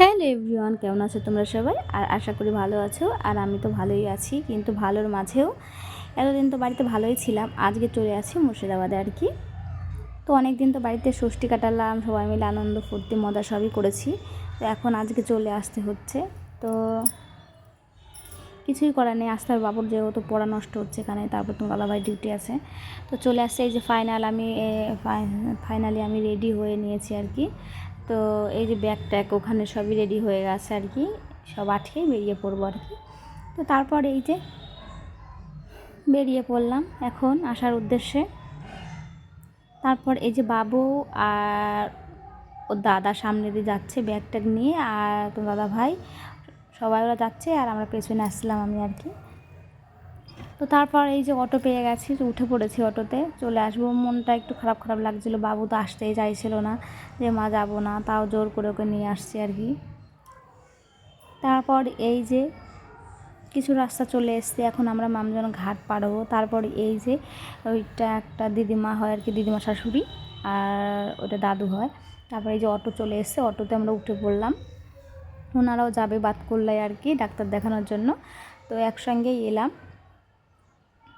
Hello everyone, কেমন আছো তোমরা সবাই? আর আশা করি ভালো আছো। আর আমি তো ভালোই আছি, কিন্তু ভালোর মাঝেও। এতদিন তো বাড়িতে ভালোই ছিলাম, আজকে চলে আসি মুর্শিদাবাদে আর কি। তো অনেক দিন তো বাড়িতে ষষ্ঠী কাটালাম, সবাই মিলে আনন্দ, ফুর্তি, মজা সবই করেছি। তো এখন আজকে চলে আসতে হচ্ছে। তো কিছুই করার নেই আস্তার বাবুর যেহেতু পড়া নষ্ট হচ্ছে এখানে, তারপর তোমার দাদাভাই ডিউটি আছে। তো চলে আসছে, এই যে ফাইনাল আমি ফাইনালি আমি রেডি হয়ে নিয়েছি আর কি। তো এই যে ব্যাগ ট্যাগ ওখানে সবই রেডি হয়ে গেছে আর কি। সব আটকেই বেরিয়ে পড়ব আর কি। তো তারপর এই যে বেরিয়ে পড়লাম এখন আসার উদ্দেশ্যে। তারপর এই যে বাবু আর ও দাদা সামনে দিয়ে যাচ্ছে ব্যাগ ট্যাগ নিয়ে আর দাদা ভাই সবাই ওরা যাচ্ছে আর আমরা পেছনে আসছিলাম আমি আর কি। তো তারপর এই যে অটো পেয়ে গেছি উঠে পড়েছি অটোতে। চলে আসব। মনটা একটু খারাপ খারাপ লাগছিল। বাবু তো আসতেই চাইছিল না যে, মা, যাব না। তাও জোর করে ওকে নিয়ে আসছি আর কি। তারপর এই যে কিছু রাস্তা চলে এসছে। এখন আমরা মামজন ঘাট পাড়বো তারপর এই যে ওইটা একটা দিদিমা হয় আর কি, দিদিমা শাশুড়ি আর ওটা দাদু হয়। তারপর এই যে অটো চলে এসছে। অটোতে আমরা উঠে পড়লাম। ওনারাও যাবে বাতকুল্লায় আর কি ডাক্তার দেখানোর জন্য। তো একসঙ্গেই এলাম।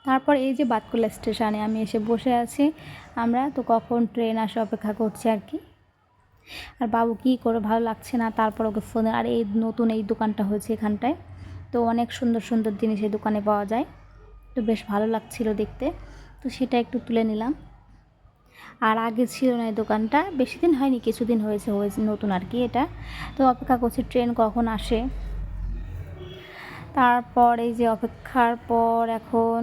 তারপর এই যে বাতকুল্লা স্টেশনে আমি এসে বসে আছি। আমরা তো কখন ট্রেন আসে অপেক্ষা করছি আর কি। আর বাবু কী করে, ভালো লাগছে না? তারপর ওকে ফোনে আর এই নতুন এই দোকানটা হয়েছে এখানটায়। তো অনেক সুন্দর সুন্দর জিনিস এই দোকানে পাওয়া যায়। তো বেশ ভালো লাগছিল দেখতে। তো সেটা একটু তুলে নিলাম। আর আগে ছিল না এই দোকানটা। বেশি দিন হয়নি, কিছুদিন হয়েছে হয়েছে নতুন আর কি এটা। তো অপেক্ষা করছি ট্রেন কখন আসে। তারপর এই যে অপেক্ষার পর এখন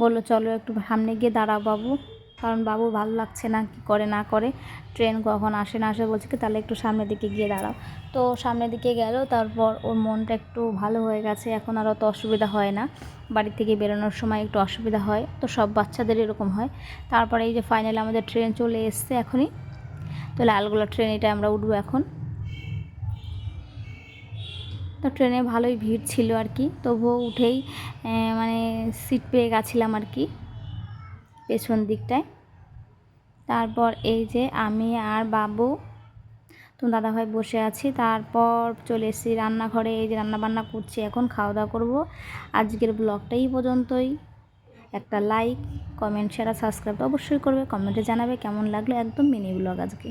বলল, চলো একটু সামনে গিয়ে দাঁড়াও বাবু। কারণ বাবু ভালো লাগছে না, কি করে না করে। ট্রেন কখন আসে না আসে বলছে কি, তাহলে একটু সামনের দিকে গিয়ে দাঁড়াও। তো সামনের দিকে গেল, তারপর ওর মনটা একটু ভালো হয়ে গেছে। এখন আর অত অসুবিধা হয় না। বাড়ি থেকে বেরোনোর সময় একটু অসুবিধা হয়। তো সব বাচ্চাদের এরকম হয়। তারপরে এই যে ফাইনালি আমাদের ট্রেন চলে এসছে এখনই। তো লালগোলা ট্রেন এটা আমরা উঠবো এখন। তো ট্রেনে ভালোই ভিড় ছিল আর কি। তবুও উঠেই মানে সিট পেয়ে গেছিলাম আর কি পেছন দিকটায়। তারপর এই যে আমি আর বাবু, তো দাদাভাই বসে আছি। তারপর চলে এসেছি রান্নাঘরে। এই যে রান্নাবান্না করছি, এখন খাওয়া দাওয়া করব। আজকের ব্লগটাই পর্যন্তই। একটা লাইক কমেন্ট শেয়ার সাবস্ক্রাইব অবশ্যই করবে। কমেন্টে জানাবে কেমন লাগল একদম মিনি ব্লগ আজকে।